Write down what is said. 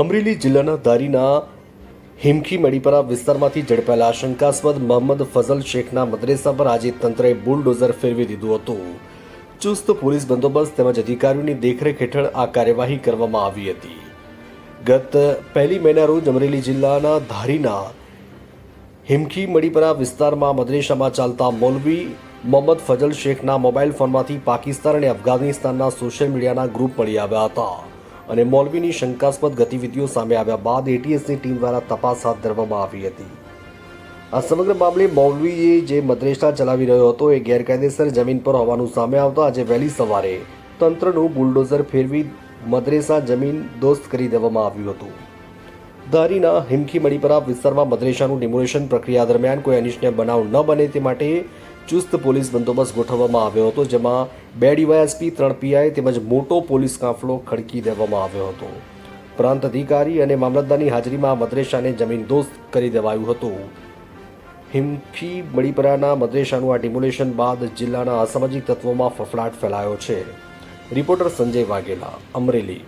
અમરેલી જિલ્લાના ધારીના હિમખી મડીપરા વિસ્તારમાંથી ઝડપાયેલા શંકાસ્પદ મોહમ્મદ ફઝલ શેખના મદ્રેસા પર આજે તંત્રએ બુલડોઝર ફેરવી દીધું હતું. ચુસ્ત પોલીસ બંદોબસ્ત તેમજ અધિકારીઓની દેખરેખ હેઠળ આ કાર્યવાહી કરવામાં આવી હતી. ગત પહેલી મેના રોજ અમરેલી જિલ્લાના ધારીના હિમખી મડીપરા વિસ્તારમાં મદ્રેસામાં ચાલતા મૌલવી મોહમ્મદ ફજલ શેખના મોબાઈલ ફોનમાંથી પાકિસ્તાન અને અફઘાનિસ્તાનના સોશિયલ મીડિયાના ગ્રુપ મળી આવ્યા હતા. અને મૌલવીની શંકાસ્પદ ગતિવિધિઓ સામે આવ્યા બાદ એટીએસની ટીમ દ્વારા તપાસ હાથ ધરવામાં આવી હતી. આ સમગ્ર મામલે મૌલવીએ જે મદ્રેસા ચલાવી રહ્યો હતો એ ગેરકાયદેસર જમીન પર હોવાનું સામે આવતા આજે વહેલી સવારે તંત્રનું બુલડોઝર ફેરવી મદ્રેસા જમીન દોસ્ત કરી દેવામાં આવ્યું હતું. ધારીના હિમખી મણીપરા વિસ્તારમાં મદ્રેસાનું ડિમોલેશન પ્રક્રિયા દરમિયાન કોઈ અનિચ્છનીય બનાવ ન બને તે માટે ચુસ્ત પોલીસ બંદોબસ્ત ગોઠવવામાં આવ્યો હતો, જેમાં બે ડીવાયએસપી, ત્રણ પીઆઈ તેમજ મોટો પોલીસ કાફલો ખડકી દેવામાં આવ્યો હતો. પ્રાંત અધિકારી અને મામલતદારની હાજરીમાં મદ્રેશાને મદ્રેસાને જમીન દોસ્ત કરી દેવાયું હતું. હિમખી મણીપરાના મદ્રેસાનું આ ડિમોલેશન બાદ જિલ્લાના અસામાજિક તત્વોમાં ફફડાટ ફેલાયો છે. રિપોર્ટર સંજય વાઘેલા, અમરેલી.